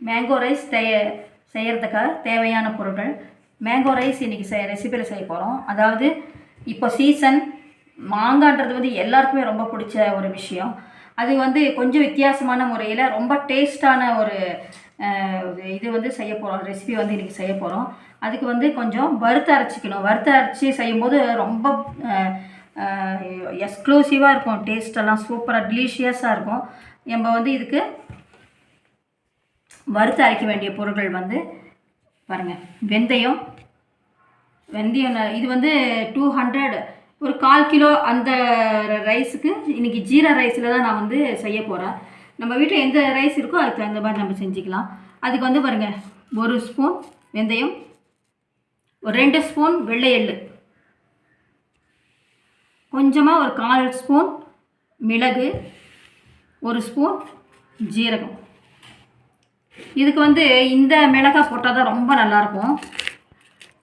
Mango rice செய்ய செய்கிறதுக்காக தேவையான பொருட்கள். மேங்கோ ரைஸ் இன்றைக்கி செய் ரெசிபியில் செய்ய போகிறோம் அதாவது இப்போ சீசன் மாங்கான்றது வந்து எல்லாருக்குமே ரொம்ப பிடிச்ச ஒரு விஷயம். அது வந்து கொஞ்சம் வித்தியாசமான முறையில் ரொம்ப டேஸ்டான ஒரு இது வந்து செய்ய போகிறோம் ரெசிபி வந்து இன்றைக்கி செய்ய போகிறோம் அதுக்கு வந்து கொஞ்சம் வறுத்து அரைச்சிக்கணும். வறுத்து அரைச்சி செய்யும்போது ரொம்ப எக்ஸ்க்ளூசிவாக இருக்கும். டேஸ்டெல்லாம் சூப்பராக டெலிஷியஸாக இருக்கும். நம்ம வந்து இதுக்கு வறுத்து அரைக்க வேண்டிய பொருட்கள் வந்து பாருங்கள் வெந்தயம் வெந்தயம் இது வந்து டூ ஹண்ட்ரட் ஒரு கால் கிலோ அந்த ரைஸுக்கு இன்றைக்கி ஜீரா ரைஸில் தான் நான் வந்து செய்ய போகிறேன் நம்ம வீட்டில் எந்த ரைஸ் இருக்கோ அதுக்கு தகுந்த மாதிரி நம்ம செஞ்சுக்கலாம். அதுக்கு வந்து பாருங்கள் ஒரு ஸ்பூன் வெந்தயம் ஒரு ரெண்டு ஸ்பூன் வெள்ளை எள்ளு. கொஞ்சமாக ஒரு கால் ஸ்பூன் மிளகு ஒரு ஸ்பூன் ஜீரகம். இதுக்கு வந்து இந்த மிளகாய் போட்டால் தான் ரொம்ப நல்லாயிருக்கும்.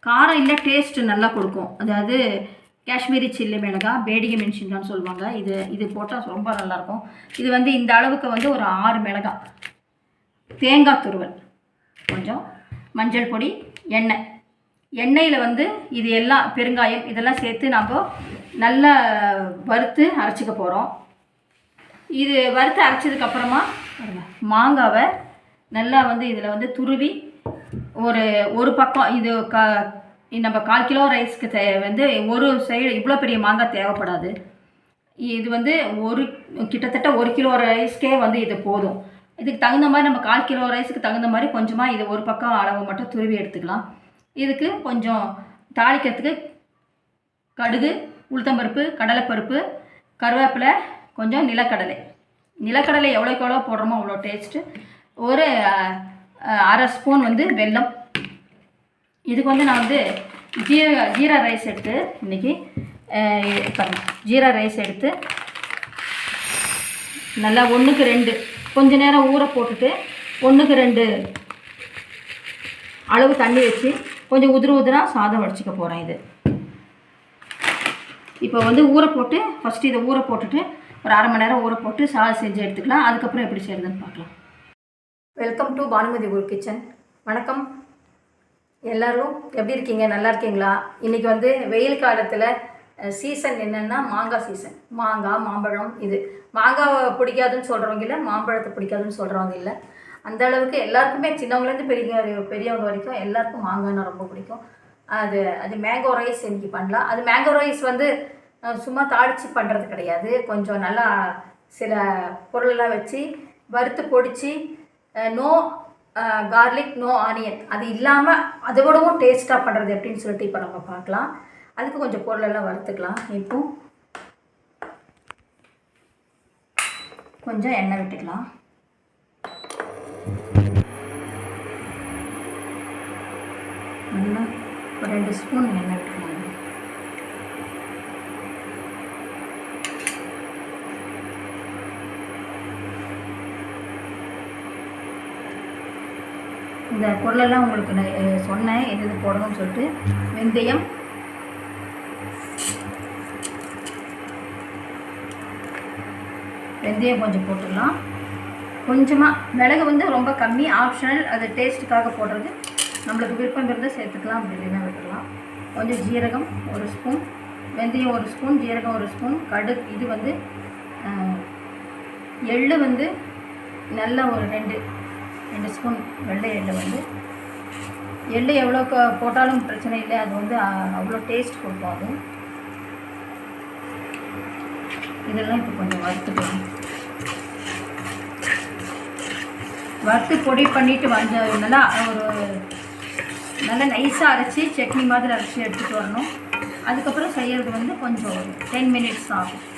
காரம் இல்லை டேஸ்ட்டு நல்லா கொடுக்கும். அதாவது காஷ்மீரி சில்லி மிளகாய் பேடிகை மென்ஷின்கான்னு சொல்லுவாங்க. இது இது போட்டால் ரொம்ப நல்லாயிருக்கும். இது வந்து இந்த அளவுக்கு வந்து ஒரு ஆறு மிளகாய் தேங்காய் துருவல். கொஞ்சம் மஞ்சள் பொடி எண்ணெய். எண்ணெயில் வந்து இது எல்லாம் பெருங்காயம் இதெல்லாம் சேர்த்து நம்ம நல்லா வறுத்து அரைச்சிக்க போகிறோம் இது வறுத்து அரைச்சதுக்கப்புறமா மாங்காவை நல்லா வந்து இதில் வந்து துருவி ஒரு ஒரு பக்கம் இது க நம்ம கால் கிலோ ரைஸ்க்கு வந்து ஒரு சைடு இவ்வளோ பெரிய மாங்காய் தேவைப்படாது. இது வந்து ஒரு கிட்டத்தட்ட ஒரு கிலோ ரைஸ்க்கே வந்து இது போதும். இதுக்கு தகுந்த மாதிரி நம்ம கால் கிலோ ரைஸுக்கு தகுந்த மாதிரி கொஞ்சமாக இது ஒரு பக்கம் அளவு மட்டும் துருவி எடுத்துக்கலாம். இதுக்கு கொஞ்சம் தாளிக்கிறதுக்கு கடுகு உளுத்தம்பருப்பு கடலைப்பருப்பு கருவேப்பிலை கொஞ்சம் நிலக்கடலை. நிலக்கடலை எவ்வளோக்கு எவ்வளோ போடுறோமோ அவ்வளோ டேஸ்ட்டு ஒரு அரை ஸ்பூன் வந்து வெல்லம். இதுக்கு வந்து நான் வந்து ஜீரா ஜீரா ரைஸ் எடுத்து இன்றைக்கி பாருங்க ஜீரா ரைஸ் எடுத்து நல்லா ஒன்றுக்கு ரெண்டு கொஞ்ச நேரம் ஊற போட்டுட்டு ஒன்றுக்கு ரெண்டு அளவு தண்ணி வச்சு கொஞ்சம் உதிர உதிராக சாதம் வடிச்சிக்க போகிறேன் இது. இப்போ வந்து ஊற போட்டு ஃபஸ்ட்டு இதை ஊற போட்டுட்டு ஒரு அரை மணி நேரம் ஊற போட்டு சாதம் செஞ்சு எடுத்துக்கலாம். அதுக்கப்புறம் எப்படி செய்கிறதுன்னு பார்க்கலாம். Welcome to Bhanumathi Guru kitchen வணக்கம். எல்லோரும் எப்படி இருக்கீங்க? நல்லா இருக்கீங்களா? இன்றைக்கி வந்து வெயில் காலத்தில் சீசன் என்னென்னா மாங்காய் சீசன் மாங்காய் மாம்பழம் இது. மாங்காய் பிடிக்காதுன்னு சொல்கிறவங்க இல்லை மாம்பழத்தை பிடிக்காதுன்னு சொல்கிறவங்க இல்லை. அந்த அளவுக்கு எல்லாருக்குமே சின்னவங்கலேருந்து பெரிய பெரியவங்க வரைக்கும் எல்லாருக்கும் மாங்காய்னா ரொம்ப பிடிக்கும். அது அது மேங்கோ ரைஸ் இன்றைக்கி பண்ணலாம். அது மேங்கோ ரைஸ் வந்து சும்மா தாளித்து பண்ணுறது கிடையாது. கொஞ்சம் நல்லா சில பொருளெல்லாம் வச்சு வறுத்து பொடித்து நோ கார்லிக் நோ ஆனியன் அது இல்லாமல் அதை விடவும் டேஸ்ட்டாக பண்ணுறது எப்படின்னு சொல்லிட்டு இப்போ நம்ம பார்க்கலாம். அதுக்கு கொஞ்சம் பொருளெல்லாம் வறுத்துக்கலாம். இப்போ கொஞ்சம் எண்ணெய் விட்டுக்கலாம். நல்லா ஒரு ரெண்டு ஸ்பூன் எண்ணெய் விட்டுக்கலாம். இந்த பொருளெல்லாம் உங்களுக்கு நான் சொன்னேன். எது எது போடணும்னு சொல்லிட்டு. வெந்தயம். வெந்தயம் கொஞ்சம் போட்டுடலாம். கொஞ்சமாக மிளகு வந்து ரொம்ப கம்மி. ஆப்ஷனல் அது டேஸ்ட்டுக்காக போடுறது. நம்மளுக்கு விருப்பம் இருந்தால் சேர்த்துக்கலாம். அப்படி இல்லைன்னா விட்டுடலாம். கொஞ்சம் ஜீரகம் ஒரு ஸ்பூன். வெந்தயம் ஒரு ஸ்பூன். ஜீரகம் ஒரு ஸ்பூன். கடு இது வந்து எள்ளு வந்து நல்ல ஒரு ரெண்டு ரெண்டு ஸ்பூன் வெள்ளை எள்ளு வந்து. எள்ளு எவ்வளோ க- போட்டாலும் பிரச்சனை இல்லை அது வந்து அவ்வளோ டேஸ்ட் கொடுக்கும் அது. இதெல்லாம் இப்போ கொஞ்சம் வறுத்துக்கலாம். வறுத்து பொடி பண்ணிட்டு வந்து நல்லா ஒரு நல்லா நைஸாக அரைச்சி சட்னி மாதிரி அரைச்சி எடுத்துகிட்டு வரணும். அதுக்கப்புறம் செய்கிறது வந்து கொஞ்சம் டென் மினிட்ஸ் ஆகும்.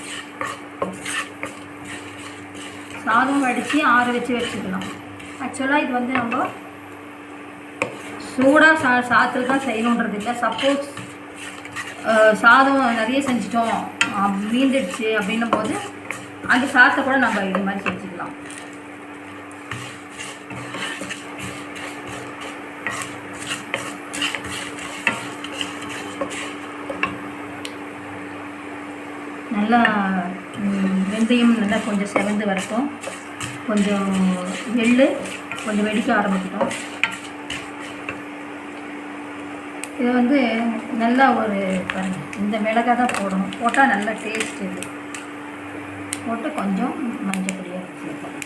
சாதம் வடித்து ஆற வச்சு வச்சுக்கலாம். ஆக்சுவலாக இது வந்து நம்ம சூடாக சா சாத்தில் தான் செய்யணுன்றது இல்லை. சப்போஸ் சாதம் நிறைய செஞ்சிட்டோம் மீந்துடுச்சு அப்படின்னும் போது அந்த சாத்தை கூட நம்ம இது மாதிரி செஞ்சுக்கலாம். நல்லா வெந்தயம் நல்லா கொஞ்சம் செவந்து வரட்டும். கொஞ்சம் எள்ளு கொஞ்சம் வெடிக்க ஆரம்பிக்கிட்டோம் இது வந்து நல்லா ஒரு பாருங்கள் இந்த மிளகாய் தான் போடணும். போட்டால் நல்ல டேஸ்ட் இது. போட்டு கொஞ்சம் மஞ்சள் பொடியாக சேர்க்கணும்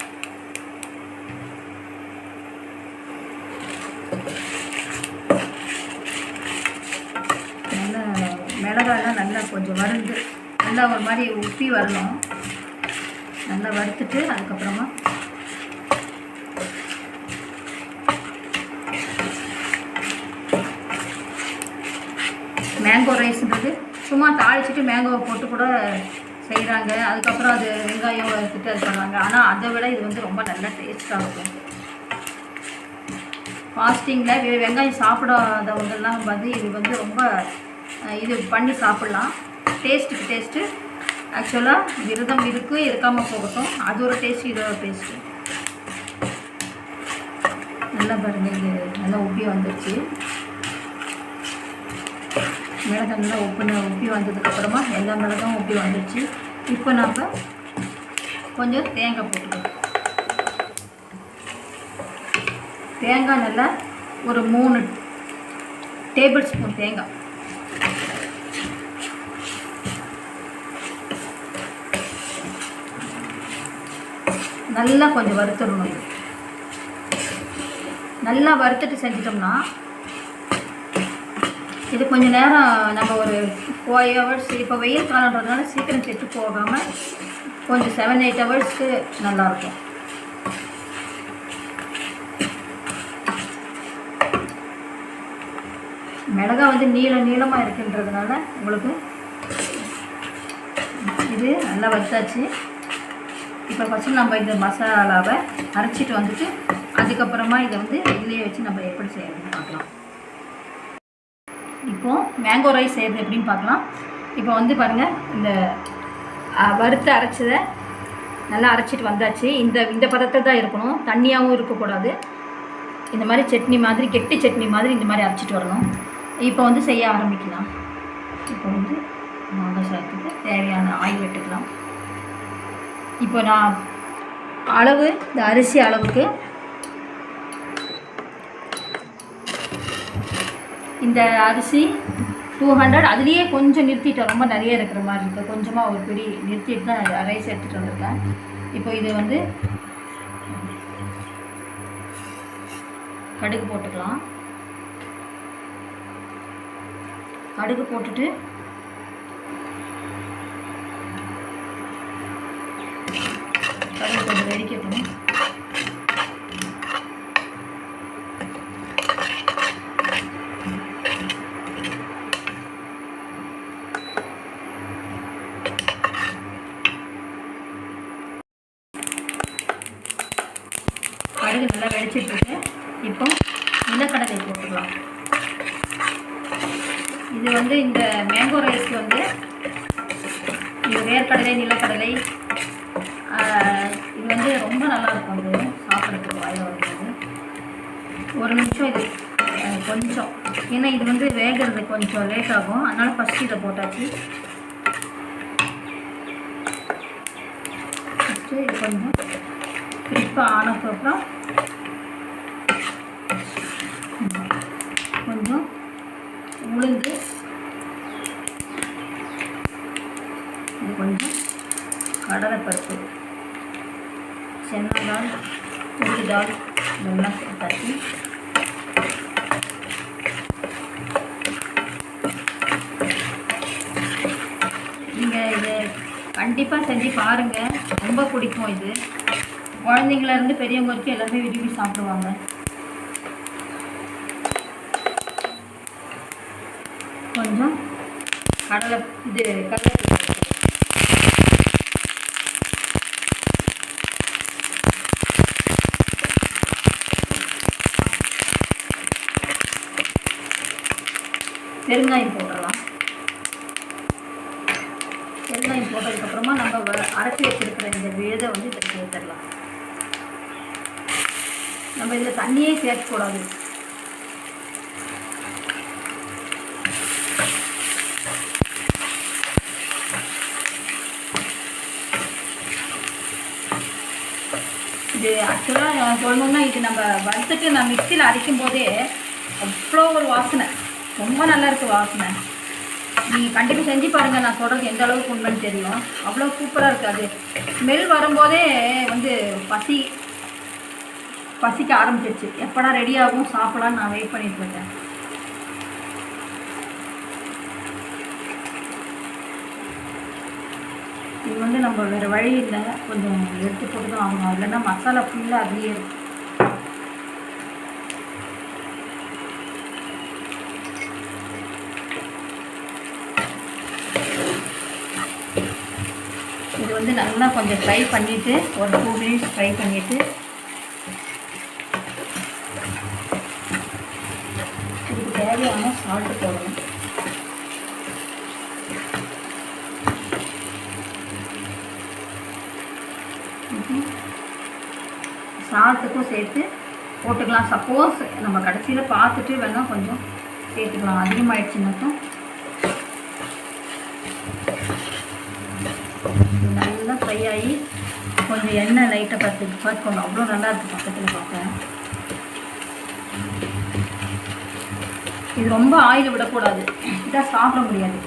நல்லா மிளகாலாம் நல்லா கொஞ்சம் வறுந்து நல்லா ஒரு மாதிரி உப்பி வரணும். நல்லா வறுத்துட்டு அதுக்கப்புறமா மேங்கோ ரைஸ்ன்றது சும்மா தாளிச்சிட்டு மேங்கோவை போட்டு கூட செய்கிறாங்க அதுக்கப்புறம் அது வெங்காயம் வறுத்துட்டு அது பண்ணுவாங்க. ஆனால் அதை விட இது வந்து ரொம்ப நல்ல டேஸ்ட்டாக இருக்கும். ஃபாஸ்டிங்கில் வெங்காயம் சாப்பிடாதவங்கெல்லாம் வந்து இது வந்து ரொம்ப இது பண்ணி சாப்பிட்லாம். டேஸ்ட்டுக்கு டேஸ்ட்டு ஆக்சுவலாக விரதம் இருக்கு இருக்காமல் போகட்டும். அது ஒரு டேஸ்ட் இது ஒரு டேஸ்ட்டு நல்லா பாருங்கள் இது நல்லா உப்பி வந்துருச்சு. மிளகாய் நல்லா உப்பு உப்பி வந்ததுக்கப்புறமா எல்லா மிளகாயும் உப்பி வந்துடுச்சு இப்போ நம்ம கொஞ்சம் தேங்காய் போட்டுக்கலாம் தேங்காய் நல்லா ஒரு மூணு டேபிள் ஸ்பூன் தேங்காய். நல்லா கொஞ்சம் வறுத்துடணும். நல்லா வறுத்துட்டு செஞ்சிட்டோம்னா இது கொஞ்சம் நேரம் நம்ம ஒரு ஃபைவ் ஹவர்ஸ் இப்போ வெயில் காலன்றதுனால சீக்கிரம் கெட்டு போகாமல் கொஞ்சம் செவன் எயிட் ஹவர்ஸ்க்கு நல்லாயிருக்கும் மிளகா வந்து நீள நீளமாக இருக்குன்றதுனால உங்களுக்கு இது நல்லா வச்சாச்சு. இப்போ ஃபஸ்ட்டு நம்ம இந்த மசாலாவை அரைச்சிட்டு வந்துட்டு அதுக்கப்புறமா இதை வந்து இதுலேயே வச்சு நம்ம எப்படி செய்யணும்னு பார்க்கலாம். இப்போது மேங்கோ ரைஸ் செய்கிறது எப்படின்னு பார்க்கலாம். இப்போ வந்து பாருங்கள் இந்த வறுத்து அரைச்சதை நல்லா அரைச்சிட்டு வந்தாச்சு. இந்த இந்த பதத்தில் தான் இருக்கணும். தண்ணியாகவும் இருக்கக்கூடாது. இந்த மாதிரி சட்னி மாதிரி கெட்டி சட்னி மாதிரி இந்த மாதிரி அரைச்சிட்டு வரணும். இப்போ வந்து செய்ய ஆரம்பிக்கலாம். இப்போ வந்து மாங்காய் சாதத்துக்கு தேவையான ஆயில் வெட்டுக்கலாம். இப்போ நான் அளவு இந்த அரிசி அளவுக்கு இந்த அரிசி டூ ஹண்ட்ரட் அதுலேயே கொஞ்சம் நிறுத்திட்டேன் ரொம்ப நிறைய இருக்கிற மாதிரி இருக்குது கொஞ்சமாக ஒரு பிடி நிறுத்திட்டு தான் ரைஸ் எடுத்துகிட்டு வந்திருக்கேன். இப்போ இது வந்து கடுகு போட்டுக்கலாம். கடுகு போட்டுட்டு கடுகு கொஞ்சம் வெடிக்கட்டும். கடுகு நல்லா வெடிச்சிட்டு இருக்கு. இப்போ நிலக்கடலை போட்டுக்கலாம். இது வந்து இந்த மேங்கோ ரைஸ்க்கு வந்து இது வேர்க்கடலை நிலக்கடலை இது வந்து ரொம்ப நல்லா இருக்கும் இது சாப்பிட்றதுக்கு வாயில் வரும்போது ஒரு நிமிஷம் இது கொஞ்சம். ஏன்னா இது வந்து வேகிறது கொஞ்சம் லேட் ஆகும். அதனால் ஃபஸ்ட்டு இதை போட்டாச்சு. ஃபஸ்ட்டு இது கொஞ்சம் கிறிஸ்பாக ஆனதுக்கப்புறம் கொஞ்சம் உளுந்து. இது கொஞ்சம் கடலைப்பருப்பு சென்னா தால் உளுந்து தால் இதெல்லாம் தட்டி நீங்கள் இது கண்டிப்பாக செஞ்சு பாருங்கள் ரொம்ப பிடிக்கும் இது. குழந்தைங்கள இருந்து பெரியவங்க வரைக்கும் எல்லாருமே விரும்பி சாப்பிடுவாங்க. கொஞ்சம் கடலை இது கடலை பெருங்காயம் போட்டுடலாம். பெருங்காயம் போட்டதுக்கப்புறமா நம்ம வ- அரைச்சி வச்சுருக்கிற இந்த விழுதை வந்து இதில் சேர்த்துடலாம். நம்ம இதில் தண்ணியே சேர்க்கக்கூடாது இது ஆக்சுவலாக சொல்லணும்னா இது நம்ம வறுத்துட்டு நான் மிக்சியில் அரைக்கும் போதே அவ்வளோ ஒரு வாசனை. ரொம்ப நல்லா இருக்குது வாசனை. நீங்கள் கண்டிப்பாக செஞ்சு பாருங்கள் நான் சொல்கிறது எந்த அளவுக்கு உண்மைன்னு தெரியும். அவ்வளோ சூப்பராக இருக்குது அது. ஸ்மெல் வரும்போதே வந்து பசி பசிக்க ஆரம்பிச்சிருச்சு. எப்படா ரெடி ஆகும்? சாப்பிடலான்னு நான் வெயிட் பண்ணிட்டு இருக்கேன். இது வந்து நம்ம வேறு வழி இல்லை. கொஞ்சம் எடுத்து போட்டு தான் ஆகணும். இல்லைன்னா மசாலா ஃபுல்லாக அதுலேயே இருக்கும். இது வந்து நல்லா கொஞ்சம் ஃப்ரை பண்ணிவிட்டு ஒரு டூ மினிட்ஸ் ஃப்ரை பண்ணிவிட்டு இதுக்கு தேவையான சால்ட்டு போடணும் சால்ட்டுக்கும் சேர்த்து போட்டுக்கலாம். சப்போஸ் நம்ம கடைசியில் பார்த்துட்டு வேணால் கொஞ்சம் சேர்த்துக்கலாம். அதிகமாகிடுச்சுனாக்கும் நல்லா ஃப்ரை ஆகி கொஞ்சம் எண்ணெய் லைட்டாக பத்து பார்த்துக்கோங்க. அவ்வளோ நல்லா இருக்குது பக்கத்தில் பார்க்க. இது ரொம்ப ஆயில் விடக்கூடாது. இதாக சாப்பிட முடியாது.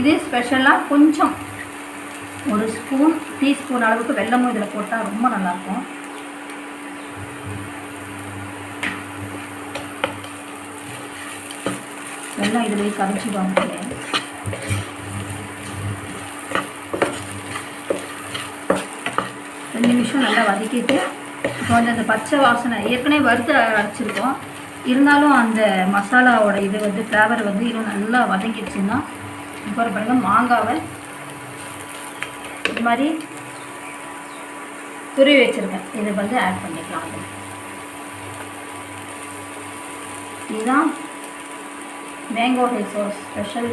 இது ஸ்பெஷலாக கொஞ்சம் ஒரு ஸ்பூன் டீஸ்பூன் அளவுக்கு வெல்லமும் இதில் போட்டால் ரொம்ப நல்லாயிருக்கும். வெள்ளம் இதுலேயே கரைச்சிடுவாங்க ரெண்டு நிமிஷம் நல்லா வதக்கிட்டு இப்போ வந்து அந்த பச்சை வாசனை ஏற்கனவே வறுத்து அரைச்சிருக்கோம். இருந்தாலும் அந்த மசாலாவோட இது வந்து ஃப்ளேவர் வந்து இன்னும் நல்லா வதங்கிடுச்சுன்னா இப்போ பாருங்கள் மாங்காவை இது மாதிரி துருவி வச்சுருக்கேன். இதை வந்து ஆட் பண்ணிக்கலாம். அது இதுதான் மேங்கோ ஹெல்சோஸ் ஸ்பெஷல்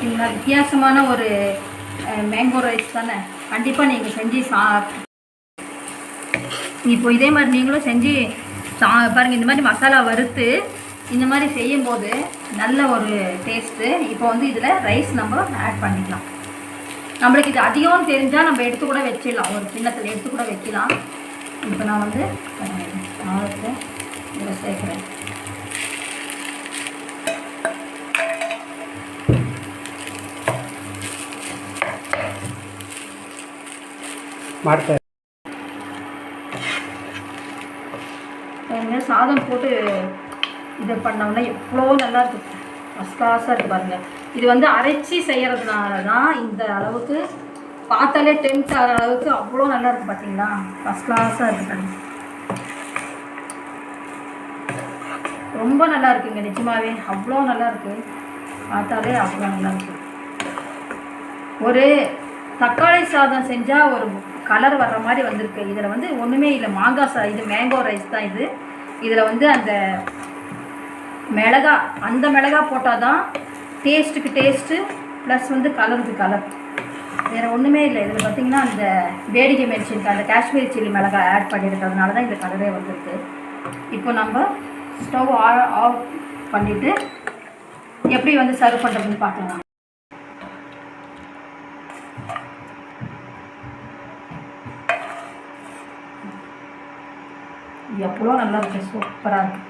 பார்த்தீங்கன்னா வித்தியாசமான ஒரு மேங்கோ ரைஸ் தானே? கண்டிப்பாக நீங்கள் செஞ்சு சா இப்போ இதே மாதிரி நீங்களும் செஞ்சு சா பாருங்கள் இந்த மாதிரி மசாலா வறுத்து இந்த மாதிரி செய்யும்போது நல்ல ஒரு டேஸ்ட்டு இப்போ வந்து இதில் ரைஸ் நம்ம ஆட் பண்ணிக்கலாம். நம்மளுக்கு இது அதிகம்னு தெரிஞ்சால் நம்ம எடுத்து கூட வச்சிடலாம். ஒரு கிண்ணத்தில் எடுத்து கூட வைக்கலாம். இப்போ நான் வந்து இதில் சேர்க்குறேன். ಮಾಡ್ತಾರೆ பாருங்க சாதம் போட்டு இது பண்ணோம்னா எவ்வளோ நல்லா இருக்கு ஃபஸ்ட் கிளாஸாக இருக்குது பாருங்க இது வந்து அரைச்சி செய்யறதுனால தான் இந்த அளவுக்கு பார்த்தாலே டெம்ட் ஆகிற அளவுக்கு அவ்வளோ நல்லா இருக்குது பார்த்தீங்களா ஃபஸ்ட் கிளாஸாக இருக்குது பாருங்க ரொம்ப நல்லா இருக்குங்க நிஜமாவே அவ்வளோ நல்லா இருக்கு பார்த்தாலே அவ்வளோ நல்லா இருக்கு ஒரு தக்காளி சாதம் செஞ்சால் ஒரு கலர் வர்ற மாதிரி வந்திருக்கு. இதில் வந்து ஒன்றுமே இல்லை. மாங்காய் சா இது மேங்கோ ரைஸ் தான் இது. இதில் வந்து அந்த மிளகா அந்த மிளகா போட்டால் தான் டேஸ்ட்டுக்கு டேஸ்ட்டு ப்ளஸ் வந்து கலருக்கு கலர் வேறு ஒன்றுமே இல்லை. இதில் பார்த்தீங்கன்னா அந்த வேடிக்கை மெடிசின்க்கு அந்த காஷ்மீரி சில்லி மிளகா ஆட் பண்ணியிருக்கிறதுனால தான் இந்த கலரே வந்திருக்கு. இப்போ நம்ம ஸ்டவ் ஆஃப் பண்ணிவிட்டு எப்படி வந்து சர்வ் பண்ணுறதுன்னு பார்க்கலாம். எவ்வளோ நல்லா இருக்குது சூப்பராக இருக்குது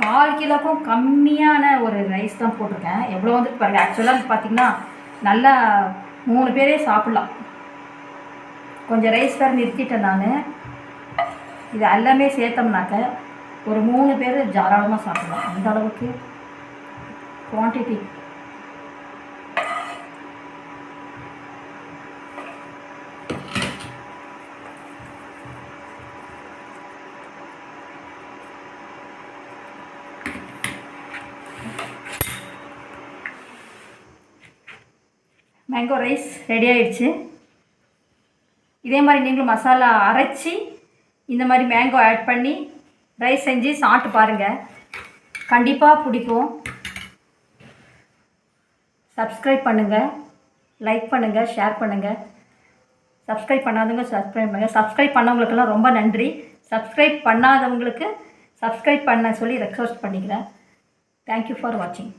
கால் கிலோக்கும் கம்மியான ஒரு ரைஸ் தான் போட்டிருக்கேன். எவ்வளோ வந்து பாருங்க. ஆக்சுவலாக பார்த்தீங்கன்னா நல்லா மூணு பேரே சாப்பிட்லாம். கொஞ்சம் ரைஸ் வேறு நிறுத்திட்டேன் நான். இது எல்லாமே சேர்த்தோம்னாக்க ஒரு மூணு பேர் தாராளமாக சாப்பிடலாம். அந்த அளவுக்கு குவான்டிட்டி மேங்கோ ரைஸ் ரெடி ஆயிடுச்சு. இதே மாதிரி நீங்களும் மசாலா அரைச்சி இந்த மாதிரி மேங்கோ ஆட் பண்ணி ரைஸ் செஞ்சு சாப்பிட்டு பாருங்கள் கண்டிப்பாக பிடிக்கும். சப்ஸ்கிரைப் பண்ணுங்கள் லைக் பண்ணுங்கள் ஷேர் பண்ணுங்கள் சப்ஸ்கிரைப் பண்ணாதவங்க சப்ஸ்கிரைப் பண்ணுங்கள் சப்ஸ்கிரைப் பண்ணவங்களுக்கெல்லாம் ரொம்ப நன்றி. சப்ஸ்கிரைப் பண்ணாதவங்களுக்கு சப்ஸ்கிரைப் பண்ண சொல்லி ரெக்வஸ்ட் பண்ணிக்கிறேன். தேங்க்யூ ஃபார் வாட்சிங்